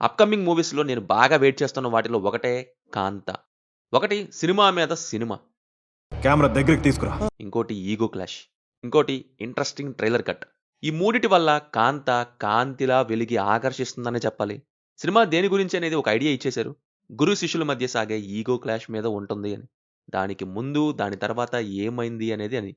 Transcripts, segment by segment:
Upcoming మూవీస్లో నేను బాగా వెయిట్ చేస్తున్న వాటిలో ఒకటే కాంత. ఒకటి సినిమా మీద సినిమా. కెమెరా దగ్గరికి తీసుకురా. ఇంకోటి ఈగో క్లాష్. ఇంకోటి ఇంట్రెస్టింగ్ ట్రైలర్ కట్ ఈ మూడిటి వల్ల కాంత కాంతిలా వెలిగి ఆకర్షిస్తుందనే చెప్పాలి. సినిమా దేని గురించి అనేది ఒక ఐడియా ఇచ్చేశారు. గురు శిష్యుల మధ్య సాగే ఈగో క్లాష్ మీద ఉంటుంది అని. దానికి ముందు దాని తర్వాత ఏమైంది అనేది అని.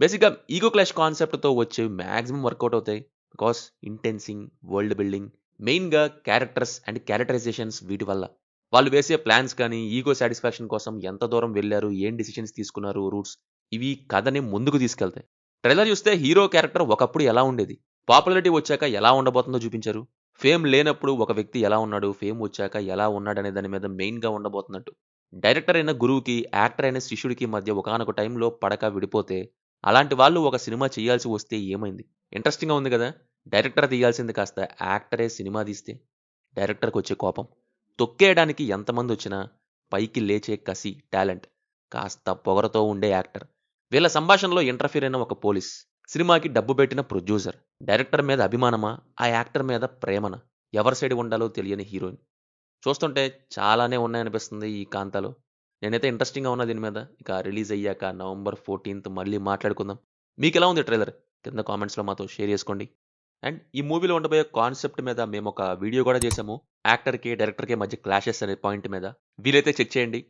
బేసిక్గా ఈగో క్లాష్ కాన్సెప్ట్తో వచ్చే మ్యాక్సిమం వర్కౌట్ అవుతాయి. బికాస్ ఇంటెన్సింగ్ వరల్డ్ బిల్డింగ్ మెయిన్గా క్యారెక్టర్స్ అండ్ క్యారెక్టరైజేషన్స్ వీటి వల్ల. వాళ్ళు వేసే ప్లాన్స్ కానీ ఈగో సాటిస్ఫాక్షన్ కోసం ఎంత దూరం వెళ్ళారు ఏం డిసిషన్స్ తీసుకున్నారు రూట్స్ ఇవి కథని ముందుకు తీసుకెళ్తాయి. ట్రైలర్ చూస్తే హీరో క్యారెక్టర్ ఒకప్పుడు ఎలా ఉండేది? పాపులారిటీ వచ్చాక ఎలా ఉండబోతుందో చూపించారు. ఫేమ్ లేనప్పుడు ఒక వ్యక్తి ఎలా ఉన్నాడు ఫేమ్ వచ్చాక ఎలా ఉన్నాడనే దాని మీద మెయిన్గా ఉండబోతున్నట్టు. డైరెక్టర్ అయిన గురువుకి యాక్టర్ అయిన శిష్యుడికి మధ్య ఒకనొక టైంలో పడక విడిపోతే అలాంటి వాళ్ళు ఒక సినిమా చేయాల్సి వస్తే ఏమైంది? ఇంట్రెస్టింగ్గా ఉంది కదా? డైరెక్టర్ తీయాల్సింది కాస్త యాక్టరే సినిమా తీస్తే డైరెక్టర్కి వచ్చే కోపం. తొక్కేయడానికి ఎంతమంది వచ్చినా పైకి లేచే కసి టాలెంట్ కాస్త పొగరతో ఉండే యాక్టర్. వీళ్ళ సంభాషణలో ఇంటర్ఫీర్ అయిన ఒక పోలీస్ సినిమాకి డబ్బు పెట్టిన ప్రొడ్యూసర్ డైరెక్టర్ మీద అభిమానమా ఆ యాక్టర్ మీద ప్రేమన? ఎవరి సైడ్ ఉండాలో తెలియని హీరోయిన్. చూస్తుంటే చాలానే ఉన్నాయనిపిస్తుంది ఈ కాంతాలు. నేనైతే ఇంట్రెస్టింగ్గా ఉన్నా దీని మీద. ఇక రిలీజ్ అయ్యాక నవంబర్ ఫోర్టీన్త్ మళ్ళీ మాట్లాడుకుందాం. మీకు ఎలా ఉంది ట్రైలర్? కింద కామెంట్స్లో మాతో షేర్ చేసుకోండి. అండ్ ఈ మూవీలో ఉండబోయే కాన్సెప్ట్ మీద మేము ఒక వీడియో కూడా చేసాము యాక్టర్కి డైరెక్టర్కి మధ్య క్లాషెస్ అనే పాయింట్ మీద. వీలైతే చెక్ చేయండి.